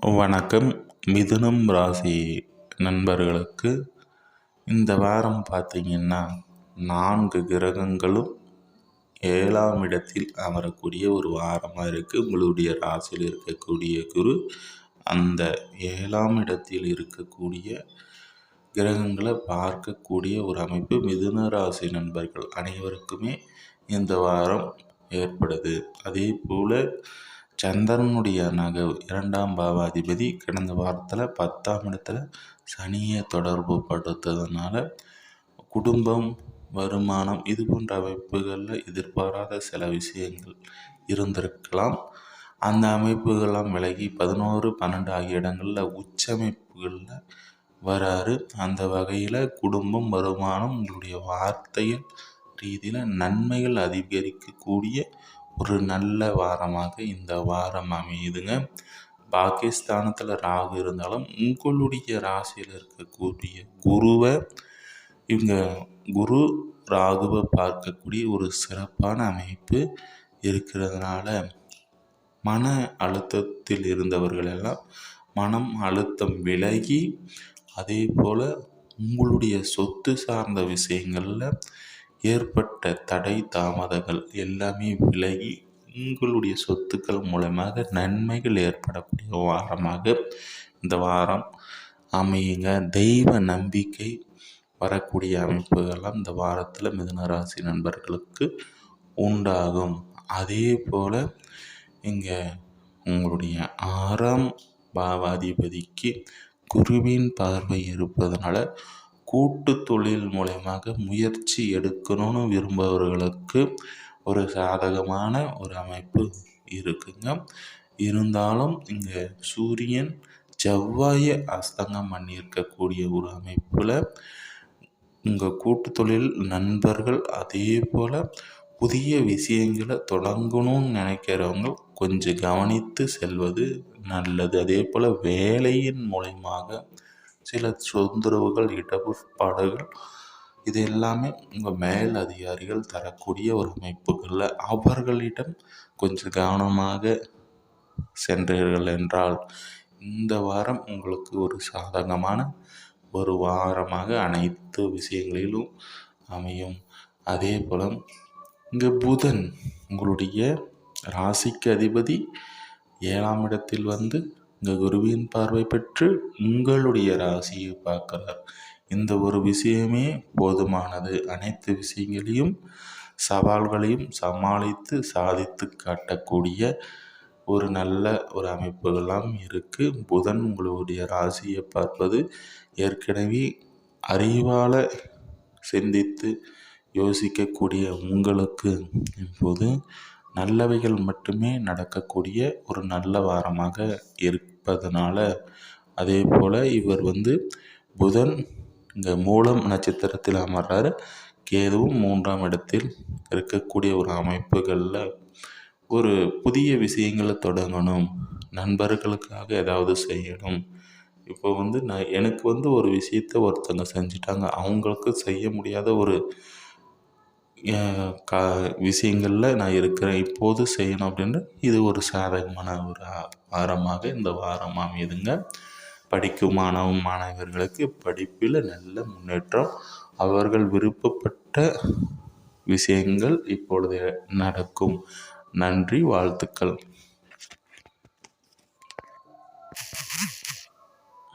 வணக்கம். மிதுனம் ராசி நண்பர்களுக்கு இந்த வாரம் பார்த்திங்கன்னா நான்கு கிரகங்களும் ஏழாம் இடத்தில் அமரக்கூடிய ஒரு வாரமாக இருக்குது உங்களுடைய ராசியில் இருக்கக்கூடிய குரு அந்த ஏழாம் இடத்தில் இருக்கக்கூடிய கிரகங்களை பார்க்கக்கூடிய ஒரு அமைப்பு மிதுன ராசி நண்பர்கள் அனைவருக்குமே இந்த வாரம் ஏற்படுது. அதே போல் சந்திரனுடைய நக இரண்டாம் பாவாதிபதி கடந்த வாரத்தில் பத்தாம் இடத்துல சனியை தொடர்பு படுத்ததுனால குடும்பம் வருமானம் இது போன்ற அமைப்புகளில் எதிர்பாராத சில விஷயங்கள் இருந்திருக்கலாம். அந்த அமைப்புகள்லாம் விலகி பதினோரு பன்னெண்டு ஆகிய இடங்களில் உச்சமைப்புகளில் வராரு. அந்த வகையில் குடும்பம் வருமானம் உங்களுடைய வார்த்தைகள் ரீதியில் நன்மைகள் அதிகரிக்கக்கூடிய ஒரு நல்ல வாரமாக இந்த வாரம் அமையுதுங்க. பாகிஸ்தானத்தில் ராகு இருந்தாலும் உங்களுடைய ராசியில் இருக்கக்கூடிய குருவை இவங்க குரு ராகுவை பார்க்கக்கூடிய ஒரு சிறப்பான அமைப்பு இருக்கிறதுனால மன அழுத்தத்தில் இருந்தவர்கள் எல்லாம் மனம் அழுத்தம் விலகி அதே போல் உங்களுடைய சொத்து சார்ந்த விஷயங்களில் ஏற்பட்ட தடை தாமதங்கள் எல்லாமே விலகி உங்களுடைய சொத்துக்கள் மூலமாக நன்மைகள் ஏற்படக்கூடிய வாரமாக இந்த வாரம் அமையுங்க. தெய்வ நம்பிக்கை வரக்கூடிய அமைப்புகள்லாம் இந்த வாரத்தில் மிதனராசி நண்பர்களுக்கு உண்டாகும். அதே போல் இங்கே உங்களுடைய ஆறாம் பாவாதிபதிக்கு குருவின் பார்வை இருப்பதனால கூட்டு தொழில் மூலயமாக முயற்சி எடுக்கணும்னு விரும்புபவர்களுக்கு ஒரு சாதகமான ஒரு அமைப்பு இருக்குங்க. இருந்தாலும் இங்கே சூரியன் செவ்வாயை அஸ்தங்கம் பண்ணியிருக்கக்கூடிய ஒரு அமைப்பில் உங்கள் கூட்டு தொழில் நண்பர்கள் அதே போல் புதிய விஷயங்களை தொடங்கணும்னு நினைக்கிறவங்க கொஞ்சம் கவனித்து செல்வது நல்லது. அதே போல் வேலையின் மூலயமாக சில தொந்தரவுகள் இடர்பாடுகள் இது எல்லாமே உங்கள் மேல் அதிகாரிகள் தரக்கூடிய ஒரு அமைப்புகளில் அவர்களிடம் கொஞ்சம் கவனமாக சென்றீர்கள் என்றால் இந்த வாரம் உங்களுக்கு ஒரு சாதகமான ஒரு வாரமாக அனைத்து விஷயங்களிலும் அமையும். அதே போல் இங்கே புதன் உங்களுடைய ராசிக்கு அதிபதி ஏழாம் இடத்தில் வந்து இந்த குருவின் பார்வை பெற்று உங்களுடைய ராசியை பார்க்கிறார். இந்த ஒரு விஷயமே போதுமானது. அனைத்து விஷயங்களையும் சவால்களையும் சமாளித்து சாதித்து காட்டக்கூடிய ஒரு நல்ல ஒரு அமைப்புகள்லாம் இருக்குது புதன் உங்களுடைய ராசியை பார்ப்பது ஏற்கனவே அறிவால் சிந்தித்து யோசிக்கக்கூடிய உங்களுக்கு இப்போது நல்லவைகள் மட்டுமே நடக்கக்கூடிய ஒரு நல்ல வாரமாக இருப்பதனால அதே போல் இவர் வந்து புதன் இங்கே மூலம் நட்சத்திரத்தில் அமர்றார். கேதுவும் மூன்றாம் இடத்தில் இருக்கக்கூடிய ஒரு அமைப்புகளில் ஒரு புதிய விஷயங்களை தொடங்கணும் நண்பர்களுக்காக ஏதாவது செய்யணும். இப்போ வந்து நான் எனக்கு வந்து ஒரு விஷயத்த ஒருத்தங்க செஞ்சுட்டாங்க அவங்களுக்கு செய்ய முடியாத ஒரு க விஷயங்களில் நான் இருக்கிறேன் இப்போது செய்யணும் அப்படின்னு இது ஒரு சாதகமான ஒரு வாரமாக இந்த வாரம் அமையுதுங்க. படிக்கும் மாணவ மாணவர்களுக்கு படிப்பில் நல்ல முன்னேற்றம் அவர்கள் விருப்பப்பட்ட விஷயங்கள் இப்பொழுது நடக்கும். நன்றி வாழ்த்துக்கள்.